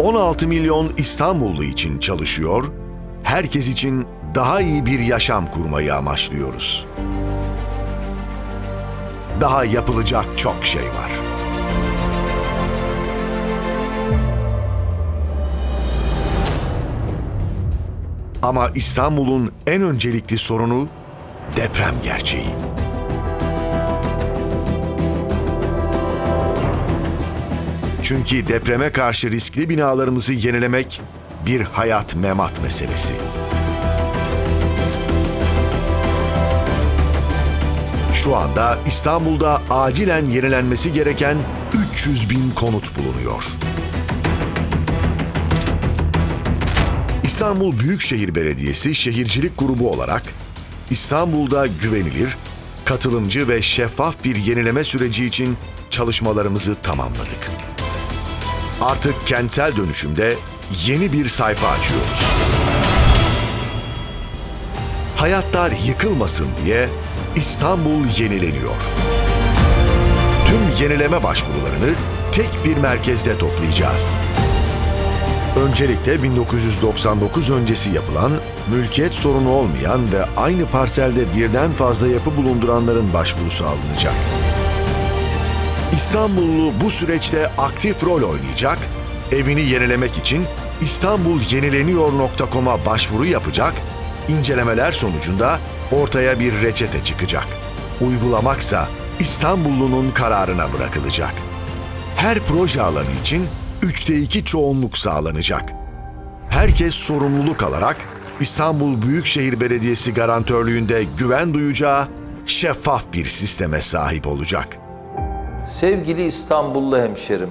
16 milyon İstanbullu için çalışıyor, herkes için daha iyi bir yaşam kurmayı amaçlıyoruz. Daha yapılacak çok şey var. Ama İstanbul'un en öncelikli sorunu deprem gerçeği. Çünkü depreme karşı riskli binalarımızı yenilemek bir hayat memat meselesi. Şu anda İstanbul'da acilen yenilenmesi gereken 300 bin konut bulunuyor. İstanbul Büyükşehir Belediyesi Şehircilik Grubu olarak İstanbul'da güvenilir, katılımcı ve şeffaf bir yenileme süreci için çalışmalarımızı tamamladık. Artık kentsel dönüşümde yeni bir sayfa açıyoruz. Hayatlar yıkılmasın diye İstanbul yenileniyor. Tüm yenileme başvurularını tek bir merkezde toplayacağız. Öncelikle 1999 öncesi yapılan, mülkiyet sorunu olmayan ve aynı parselde birden fazla yapı bulunduranların başvurusu alınacak. İstanbullu bu süreçte aktif rol oynayacak, evini yenilemek için istanbulyenileniyor.com'a başvuru yapacak, incelemeler sonucunda ortaya bir reçete çıkacak. Uygulamaksa İstanbullunun kararına bırakılacak. Her proje alanı için üçte iki çoğunluk sağlanacak. Herkes sorumluluk alarak İstanbul Büyükşehir Belediyesi garantörlüğünde güven duyacağı şeffaf bir sisteme sahip olacak. Sevgili İstanbullu hemşerim,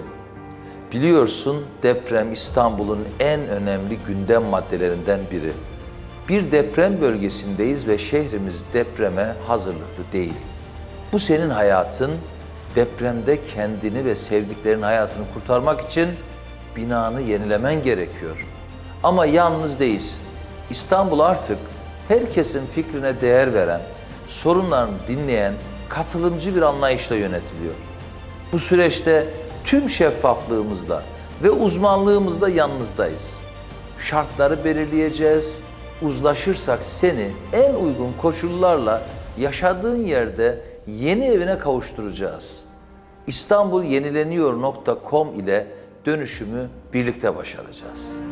biliyorsun deprem İstanbul'un en önemli gündem maddelerinden biri. Bir deprem bölgesindeyiz ve şehrimiz depreme hazırlıklı değil. Bu senin hayatın, depremde kendini ve sevdiklerin hayatını kurtarmak için binanı yenilemen gerekiyor. Ama yalnız değilsin. İstanbul artık herkesin fikrine değer veren, sorunlarını dinleyen, katılımcı bir anlayışla yönetiliyor. Bu süreçte tüm şeffaflığımızla ve uzmanlığımızla yanınızdayız. Şartları belirleyeceğiz. Uzlaşırsak seni en uygun koşullarla yaşadığın yerde yeni evine kavuşturacağız. İstanbulyenileniyor.com ile dönüşümü birlikte başaracağız.